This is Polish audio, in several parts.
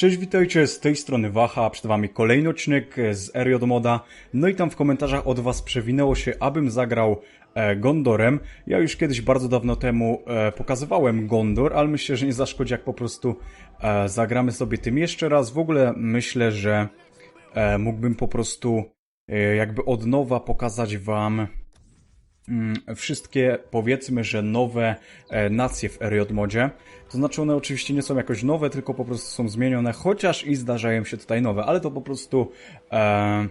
Cześć, witajcie, z tej strony Waha, przed wami kolejny odcinek z Eriod Moda. No i tam w komentarzach od was przewinęło się, abym zagrał e, Gondorem. Ja już kiedyś bardzo dawno temu e, pokazywałem Gondor, ale myślę, że nie zaszkodzi jak po prostu e, zagramy sobie tym jeszcze raz. W ogóle myślę, że mógłbym po prostu jakby od nowa pokazać wam wszystkie, powiedzmy, że nowe e, nacje w RJ modzie. To znaczy one oczywiście nie są jakoś nowe, tylko po prostu są zmienione, chociaż i zdarzają się tutaj nowe, ale to po prostu e,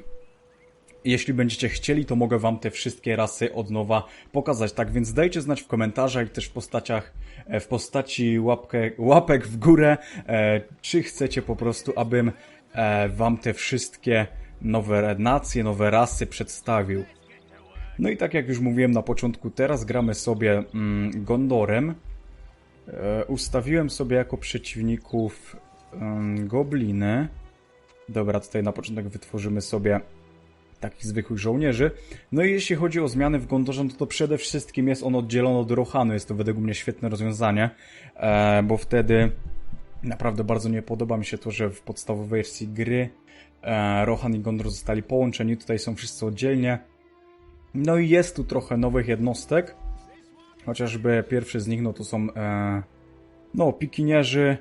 jeśli będziecie chcieli, to mogę wam te wszystkie rasy od nowa pokazać. Tak więc dajcie znać w komentarzach i też w postaciach, e, w postaci łapkę, łapek w górę, e, czy chcecie po prostu, abym e, wam te wszystkie nowe nacje, nowe rasy przedstawił. No i tak jak już mówiłem na początku, teraz gramy sobie mm, Gondorem. E, ustawiłem sobie jako przeciwników mm, gobliny. Dobra, tutaj na początek wytworzymy sobie takich zwykłych żołnierzy. No i jeśli chodzi o zmiany w Gondorze, no to przede wszystkim jest on oddzielony od Rohanu. Jest to według mnie świetne rozwiązanie, e, bo wtedy naprawdę bardzo nie podoba mi się to, że w podstawowej wersji gry e, Rohan i Gondor zostali połączeni. Tutaj są wszyscy oddzielnie. No i jest tu trochę nowych jednostek. Chociażby pierwszy z nich, no to są e, no, pikinierzy,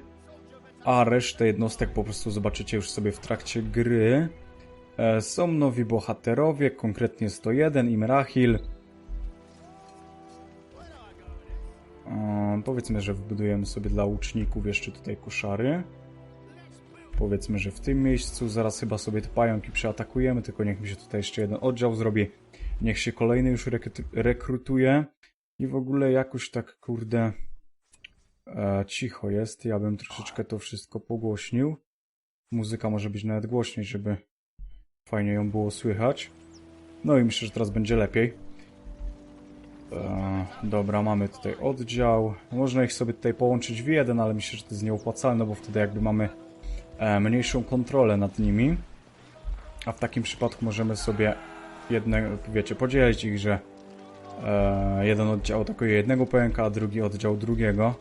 a resztę jednostek po prostu zobaczycie już sobie w trakcie gry. E, są nowi bohaterowie, konkretnie 101, Imrahil. E, powiedzmy, że wybudujemy sobie dla łuczników jeszcze tutaj koszary. Powiedzmy, że w tym miejscu zaraz chyba sobie te pająki przeatakujemy, tylko niech mi się tutaj jeszcze jeden oddział zrobi. Niech się kolejny już rekrutuje. I w ogóle jakoś tak, kurde, e, cicho jest. Ja bym troszeczkę to wszystko pogłośnił. Muzyka może być nawet głośniej, żeby fajnie ją było słychać. No i myślę, że teraz będzie lepiej. E, dobra, mamy tutaj oddział. Można ich sobie tutaj połączyć w jeden, ale myślę, że to jest nieopłacalne, bo wtedy jakby mamy e, mniejszą kontrolę nad nimi. A w takim przypadku możemy sobie jedne, wiecie, podzielić ich, że e, jeden oddział atakuje jednego pająka, a drugi oddział drugiego.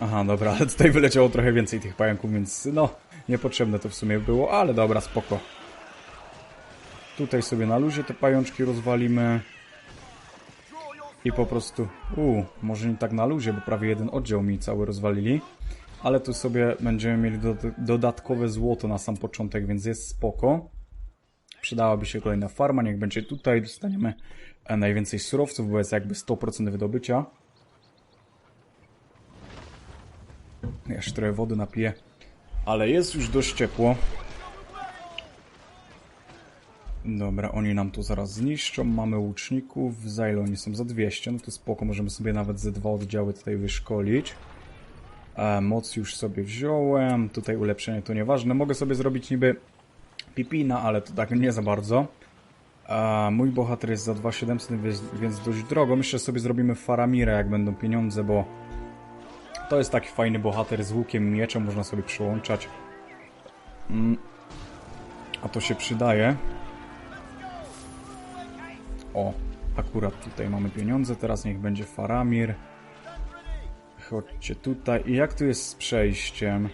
Aha, dobra, ale tutaj wyleciało trochę więcej tych pająków, więc no, niepotrzebne to w sumie było, ale dobra, spoko. Tutaj sobie na luzie te pajączki rozwalimy. I po prostu, u, może nie tak na luzie, bo prawie jeden oddział mi cały rozwalili. Ale tu sobie będziemy mieli do, dodatkowe złoto na sam początek, więc jest spoko. Przydałaby się kolejna farma, niech będzie tutaj, dostaniemy e, najwięcej surowców, bo jest jakby 100% wydobycia. Jeszcze trochę wody napiję, ale jest już dość ciepło. Dobra, oni nam tu zaraz zniszczą, mamy łuczników, za ile oni są? Za 200, no to spoko, możemy sobie nawet ze dwa oddziały tutaj wyszkolić. E, moc już sobie wziąłem, tutaj ulepszenie to nieważne, mogę sobie zrobić niby Pipina, ale to tak nie za bardzo. A mój bohater jest za 2700, więc, dość drogo. Myślę, że sobie zrobimy Faramirę, jak będą pieniądze, bo to jest taki fajny bohater z łukiem mieczem, można sobie przyłączać. Mm. A to się przydaje. O, akurat tutaj mamy pieniądze, teraz niech będzie Faramir. Chodźcie tutaj. I jak tu jest z przejściem?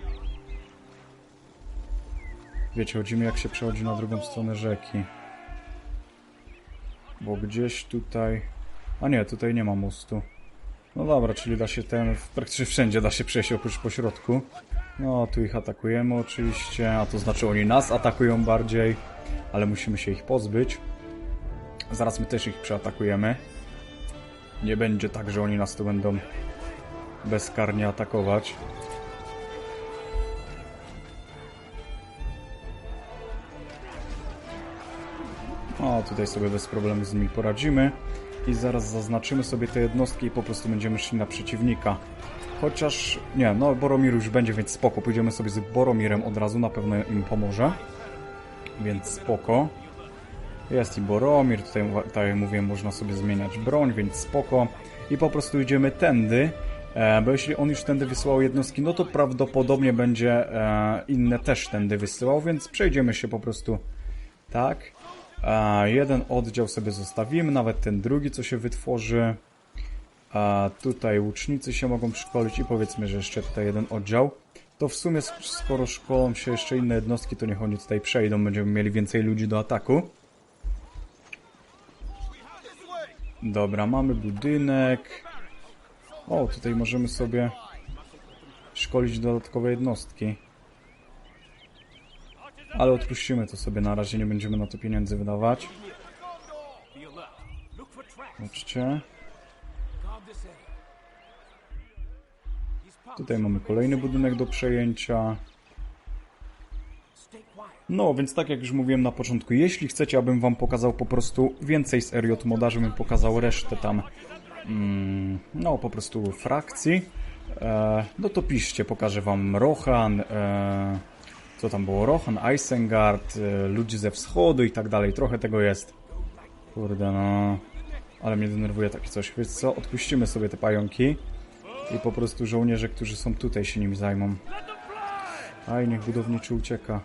Wiecie, chodzimy jak się przechodzi na drugą stronę rzeki. Bo gdzieś tutaj... A nie, tutaj nie ma mostu. No dobra, czyli da się ten... Praktycznie wszędzie da się przejść oprócz pośrodku. No, tu ich atakujemy oczywiście, a to znaczy oni nas atakują bardziej. Ale musimy się ich pozbyć. Zaraz my też ich przeatakujemy. Nie będzie tak, że oni nas tu będą bezkarnie atakować. O, tutaj sobie bez problemu z nimi poradzimy. I zaraz zaznaczymy sobie te jednostki i po prostu będziemy szli na przeciwnika. Chociaż, nie, no Boromir już będzie, więc spoko. Pójdziemy sobie z Boromirem od razu, na pewno im pomoże. Więc spoko. Jest i Boromir, tutaj, tak jak mówiłem, można sobie zmieniać broń, więc spoko. I po prostu idziemy tędy, e, bo jeśli on już tędy wysyłał jednostki, no to prawdopodobnie będzie e, inne też tędy wysyłał, więc przejdziemy się po prostu tak. Jeden oddział sobie zostawimy, nawet ten drugi, co się wytworzy. Tutaj łucznicy się mogą szkolić i powiedzmy, że jeszcze tutaj jeden oddział. To w sumie, sk- skoro szkolą się jeszcze inne jednostki, to niech oni tutaj przejdą. Będziemy mieli więcej ludzi do ataku. Dobra, mamy budynek. O, tutaj możemy sobie szkolić dodatkowe jednostki. Ale odpuścimy to sobie na razie, nie będziemy na to pieniędzy wydawać. Zobaczcie. Tutaj mamy kolejny budynek do przejęcia. No, więc tak jak już mówiłem na początku, jeśli chcecie, abym wam pokazał po prostu więcej z Eriot Moda, żebym pokazał resztę tam, mm, no po prostu frakcji, e, no to piszcie, pokażę wam Rohan, e, co tam było, Rohan, Isengard, e, ludzi ze wschodu i tak dalej, trochę tego jest. Kurde no, ale mnie denerwuje takie coś, więc co, odpuścimy sobie te pająki i po prostu żołnierze, którzy są tutaj się nimi zajmą. Aj, niech budowniczy ucieka.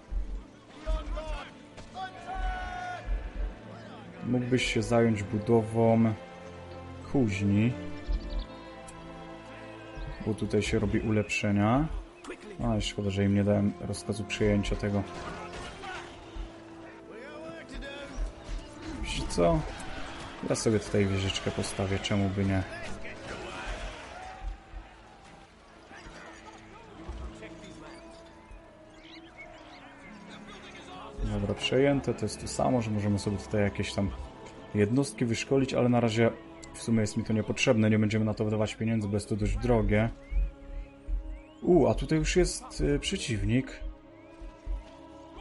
Mógłbyś się zająć budową kuźni. Bo tutaj się robi ulepszenia. A, szkoda, że im nie dałem rozkazu przyjęcia tego. Wiecie co? Ja sobie tutaj wieżyczkę postawię, czemu by nie? Dobra, przejęte, to jest to samo, że możemy sobie tutaj jakieś tam jednostki wyszkolić, ale na razie w sumie jest mi to niepotrzebne, nie będziemy na to wydawać pieniędzy, bo jest to dość drogie. U, a tutaj już jest y, przeciwnik.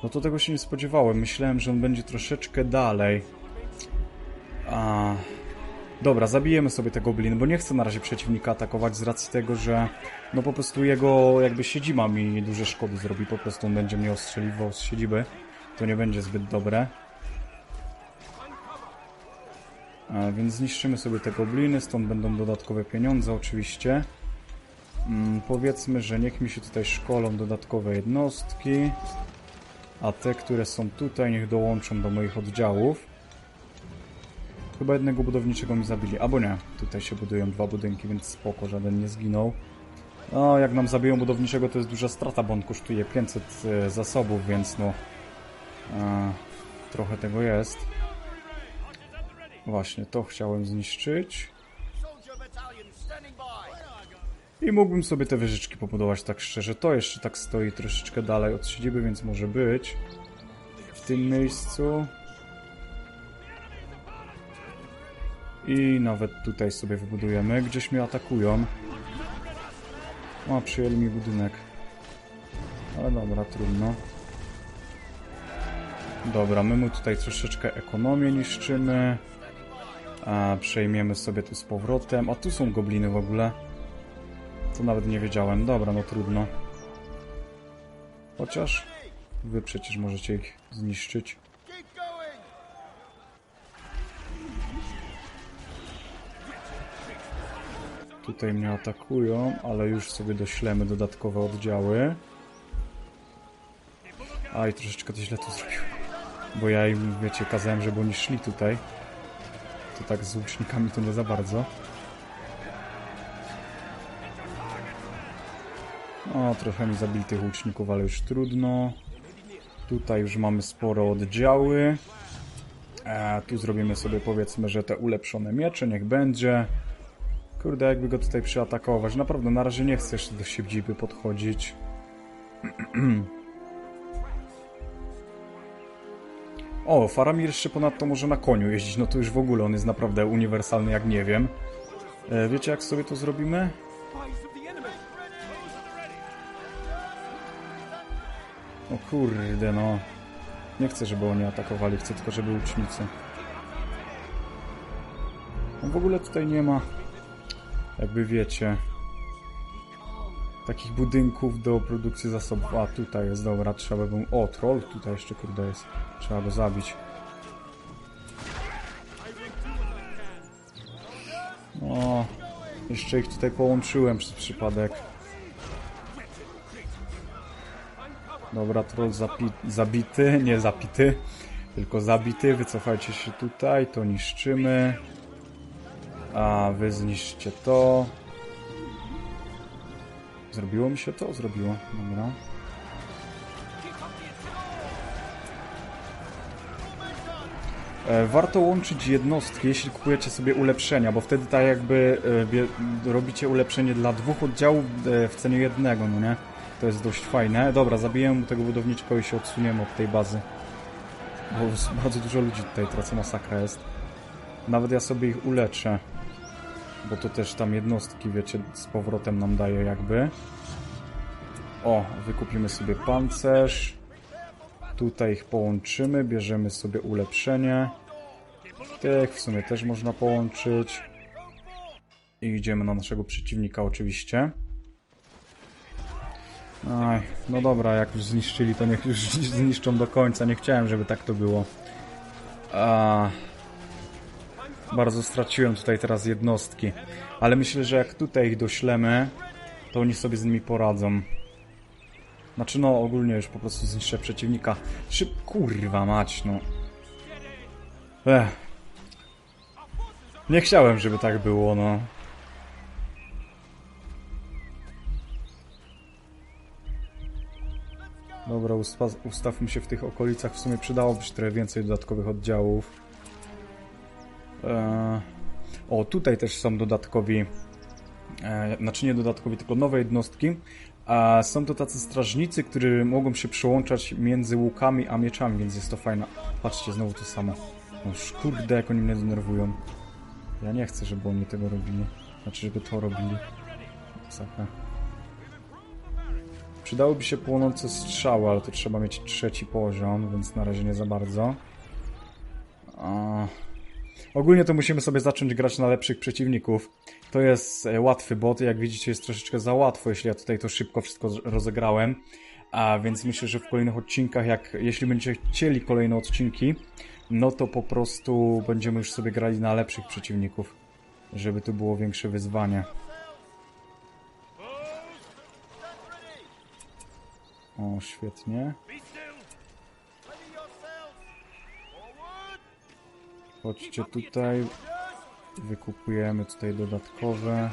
No to tego się nie spodziewałem, myślałem, że on będzie troszeczkę dalej. A... Dobra, zabijemy sobie tego goblin, bo nie chcę na razie przeciwnika atakować z racji tego, że no po prostu jego jakby siedziba mi duże szkody zrobi, po prostu on będzie mnie ostrzeliwał z siedziby. To nie będzie zbyt dobre. A, więc zniszczymy sobie te gobliny, stąd będą dodatkowe pieniądze oczywiście. Mm, powiedzmy, że niech mi się tutaj szkolą dodatkowe jednostki. A te, które są tutaj, niech dołączą do moich oddziałów. Chyba jednego budowniczego mi zabili, albo nie. Tutaj się budują dwa budynki, więc spoko, żaden nie zginął. No, jak nam zabiją budowniczego, to jest duża strata, bo on kosztuje 500 e, zasobów, więc no... E, trochę tego jest. Właśnie, to chciałem zniszczyć. I mógłbym sobie te wieżyczki pobudować tak szczerze. To jeszcze tak stoi troszeczkę dalej od siedziby, więc może być. W tym miejscu. I nawet tutaj sobie wybudujemy. Gdzieś mnie atakują. O, przyjęli mi budynek. Ale dobra, trudno. Dobra, my mu tutaj troszeczkę ekonomię niszczymy. A, przejmiemy sobie tu z powrotem. A tu są gobliny w ogóle. To nawet nie wiedziałem. Dobra, no trudno. Chociaż wy przecież możecie ich zniszczyć. Tutaj mnie atakują, ale już sobie doślemy dodatkowe oddziały. Aj, troszeczkę to źle to zrobiłem. Bo ja im, wiecie, kazałem, żeby oni szli tutaj. To tak z łucznikami to nie za bardzo. O, trochę mi zabili tych łuczników, ale już trudno. Tutaj już mamy sporo oddziały. E, tu zrobimy sobie powiedzmy, że te ulepszone miecze, niech będzie. Kurde, jakby go tutaj przyatakować. Naprawdę, na razie nie chcę jeszcze do siedziby podchodzić. O, Faramir jeszcze ponadto może na koniu jeździć, no to już w ogóle on jest naprawdę uniwersalny jak nie wiem. E, wiecie jak sobie to zrobimy? O kurde, no. Nie chcę, żeby oni atakowali, chcę tylko, żeby łucznicy. No w ogóle tutaj nie ma, jakby wiecie, takich budynków do produkcji zasobów. A, tutaj jest, dobra, trzeba by... O, troll tutaj jeszcze, kurde, jest. Trzeba go zabić. O, jeszcze ich tutaj połączyłem przez przypadek. Dobra, troll zabity, nie zapity, tylko zabity. Wycofajcie się tutaj, to niszczymy. A wy zniszczcie to. Zrobiło mi się to? Zrobiło. Dobra. E, Warto łączyć jednostki, jeśli kupujecie sobie ulepszenia, bo wtedy tak jakby e, robicie ulepszenie dla dwóch oddziałów e, w cenie jednego, no nie? To jest dość fajne. Dobra, zabiję mu tego budowniczka i się odsuniemy od tej bazy. Bo bardzo dużo ludzi tutaj tracę, masakra jest. Nawet ja sobie ich uleczę. Bo to też tam jednostki, wiecie, z powrotem nam daje jakby. O, wykupimy sobie pancerz. Tutaj ich połączymy, bierzemy sobie ulepszenie. Tych w sumie też można połączyć. I idziemy na naszego przeciwnika oczywiście. Aj, no dobra, jak już zniszczyli, to niech już zniszczą do końca. Nie chciałem, żeby tak to było. A... Bardzo straciłem tutaj teraz jednostki. Ale myślę, że jak tutaj ich doślemy, to oni sobie z nimi poradzą. Znaczy no, ogólnie już po prostu zniszczę przeciwnika. Szyb... Kurwa mać, no. Ech. Nie chciałem, żeby tak było, no. Dobra, uspa- ustawmy się w tych okolicach. W sumie przydałoby się trochę więcej dodatkowych oddziałów. Eee... O, tutaj też są dodatkowi... E, znaczy nie dodatkowi, tylko nowe jednostki. A są to tacy strażnicy, którzy mogą się przełączać między łukami a mieczami, więc jest to fajne. Patrzcie, znowu to samo. No kurde, jak oni mnie denerwują. Ja nie chcę, żeby oni tego robili. Znaczy, żeby to robili. Masakra. Przydałyby się płonące strzały, ale to trzeba mieć trzeci poziom, więc na razie nie za bardzo. A... Ogólnie to musimy sobie zacząć grać na lepszych przeciwników. To jest e, łatwy bot, jak widzicie jest troszeczkę za łatwo, jeśli ja tutaj to szybko wszystko rozegrałem. A więc myślę, że w kolejnych odcinkach, jak jeśli będziecie chcieli kolejne odcinki, no to po prostu będziemy już sobie grali na lepszych przeciwników, żeby tu było większe wyzwanie. O, świetnie. Chodźcie tutaj. Wykupujemy tutaj dodatkowe.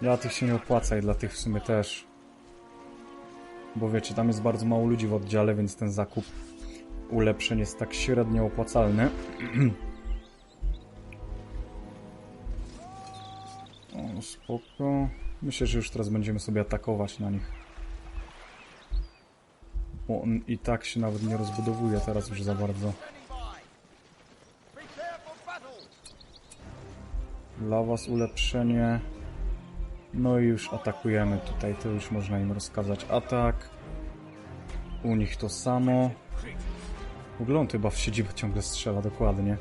Dla tych się nie opłaca i dla tych w sumie też. Bo wiecie, tam jest bardzo mało ludzi w oddziale, więc ten zakup ulepszeń jest tak średnio opłacalny. O, spoko. Myślę, że już teraz będziemy sobie atakować na nich. Bo on i tak się nawet nie rozbudowuje teraz już za bardzo. Dla was ulepszenie. No i już atakujemy tutaj, to już można im rozkazać atak. U nich to samo. W ogóle on chyba w siedzibę ciągle strzela, dokładnie.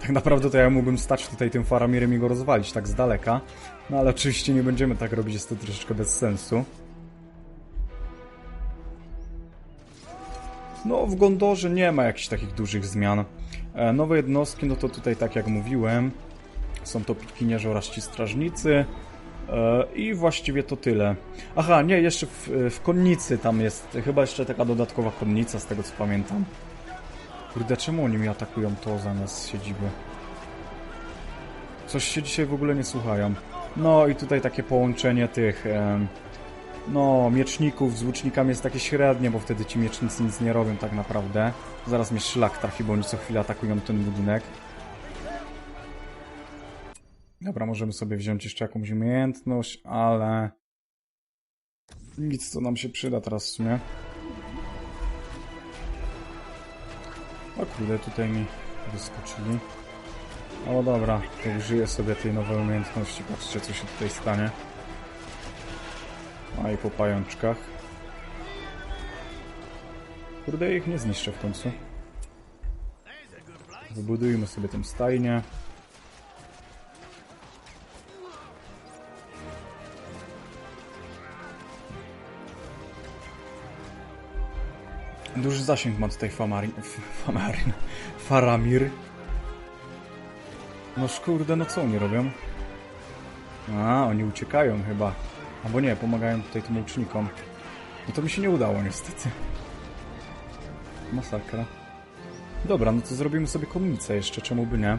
Tak naprawdę to ja mógłbym stać tutaj tym faramirem i go rozwalić tak z daleka. No ale oczywiście nie będziemy tak robić, jest to troszeczkę bez sensu. No, w Gondorze nie ma jakichś takich dużych zmian. E, nowe jednostki, no to tutaj tak jak mówiłem, są to pikinierzy oraz ci strażnicy. E, I właściwie to tyle. Aha, nie, jeszcze w, w konnicy tam jest chyba jeszcze taka dodatkowa konnica, z tego co pamiętam. Kurde, czemu oni mi atakują to zamiast siedziby? Coś się dzisiaj w ogóle nie słuchają. No i tutaj takie połączenie tych... no, mieczników z łucznikami jest takie średnie, bo wtedy ci miecznicy nic nie robią tak naprawdę. Zaraz mnie szlak trafi, bo oni co chwilę atakują ten budynek. Dobra, możemy sobie wziąć jeszcze jakąś umiejętność, ale... Nic, co nam się przyda teraz w sumie. O kurde, tutaj mi wyskoczyli. O dobra, użyję sobie tej nowej umiejętności. Patrzcie, co się tutaj stanie. A i po pajączkach. Kurde, ich nie zniszczę w końcu. Wybudujmy sobie tą stajnię. Duży zasięg ma tutaj Famarin... Famarin... Faramir. No kurde, no co oni robią? A, oni uciekają chyba. Albo nie, pomagają tutaj tym łucznikom. No to mi się nie udało niestety. Masakra. Dobra, no to zrobimy sobie konnicę jeszcze, czemu by nie.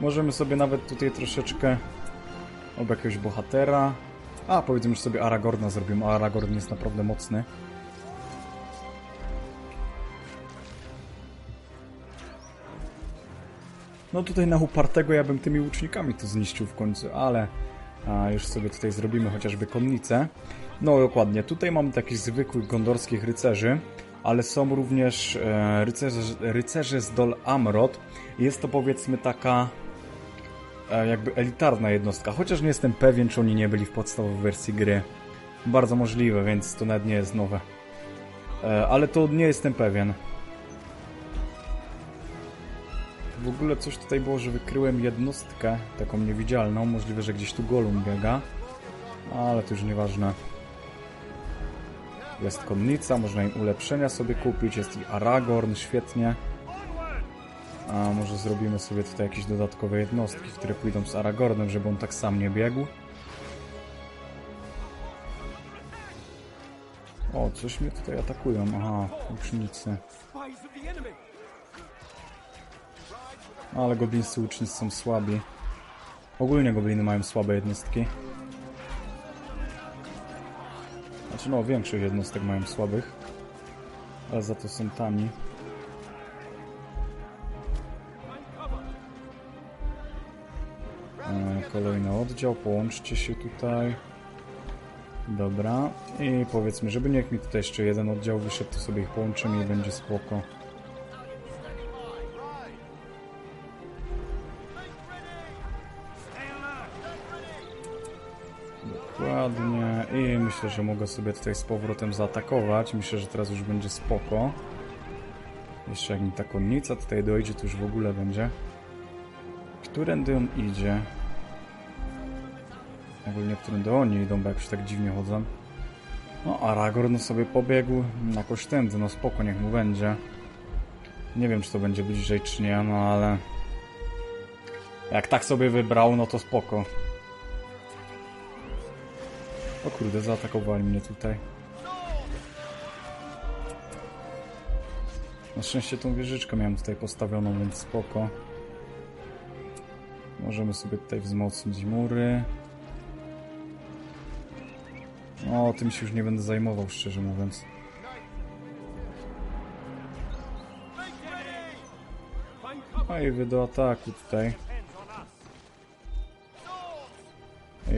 Możemy sobie nawet tutaj troszeczkę ob jakiegoś bohatera. A, powiedzmy, że sobie Aragorna zrobimy. a Aragorn jest naprawdę mocny. No tutaj na upartego ja bym tymi łucznikami to zniszczył w końcu, ale a, już sobie tutaj zrobimy chociażby konnicę. No dokładnie, tutaj mamy takich zwykłych gondorskich rycerzy, ale są również e, rycerze, rycerze z Dol Amrod. Jest to powiedzmy taka e, jakby elitarna jednostka, chociaż nie jestem pewien, czy oni nie byli w podstawowej wersji gry. Bardzo możliwe, więc to nawet nie jest nowe. E, ale to nie jestem pewien. W ogóle coś tutaj było, że wykryłem jednostkę, taką niewidzialną. Możliwe, że gdzieś tu Golum biega. Ale to już nieważne. Jest konnica, można im ulepszenia sobie kupić. Jest i Aragorn, świetnie. A może zrobimy sobie tutaj jakieś dodatkowe jednostki, które pójdą z Aragornem, żeby on tak sam nie biegł. O, coś mnie tutaj atakują. Aha, łucznicy. Ale goblińscy łucznicy są słabi. Ogólnie gobliny mają słabe jednostki. Znaczy no, większość jednostek mają słabych. Ale za to są tani. E, Kolejny oddział, połączcie się tutaj. Dobra. I powiedzmy, żeby niech mi tutaj jeszcze jeden oddział wyszedł, to sobie ich połączymy i będzie spoko. I myślę, że mogę sobie tutaj z powrotem zaatakować. Myślę, że teraz już będzie spoko. Jeszcze jak mi ta konnica tutaj dojdzie, to już w ogóle będzie. Którędy on idzie? Ogólnie którędy oni idą, bo jakoś tak dziwnie chodzą. No, Aragorn sobie pobiegł jakoś tędy, no spoko, niech mu będzie. Nie wiem, czy to będzie bliżej, czy nie, no ale... Jak tak sobie wybrał, no to spoko. O kurde, zaatakowali mnie tutaj. Na szczęście tą wieżyczkę miałem tutaj postawioną, więc spoko. Możemy sobie tutaj wzmocnić mury. O, tym się już nie będę zajmował, szczerze mówiąc. No i wy do ataku tutaj.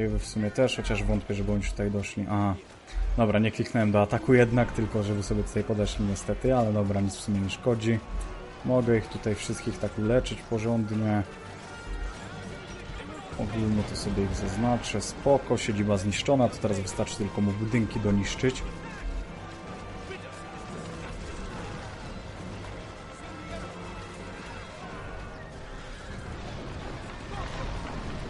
I w sumie też, chociaż wątpię, żeby oni tutaj doszli. Aha. Dobra, nie kliknąłem do ataku jednak, tylko żeby sobie tutaj podeszli niestety, ale dobra, nic w sumie nie szkodzi. Mogę ich tutaj wszystkich tak uleczyć porządnie. Ogólnie to sobie ich zaznaczę. Spoko, siedziba zniszczona, to teraz wystarczy tylko mu budynki doniszczyć.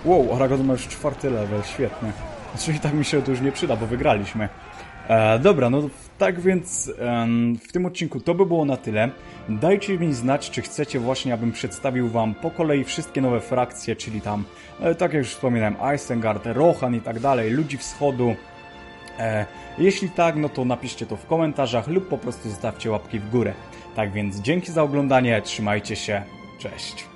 Wow, Aragorn ma już czwarty level, świetnie. Czyli tak mi się to już nie przyda, bo wygraliśmy. E, dobra, no tak więc em, w tym odcinku to by było na tyle. Dajcie mi znać, czy chcecie właśnie, abym przedstawił wam po kolei wszystkie nowe frakcje, czyli tam, e, tak jak już wspominałem, Isengard, Rohan i tak dalej, Ludzi Wschodu. E, jeśli tak, no to napiszcie to w komentarzach lub po prostu zostawcie łapki w górę. Tak więc dzięki za oglądanie, trzymajcie się, cześć.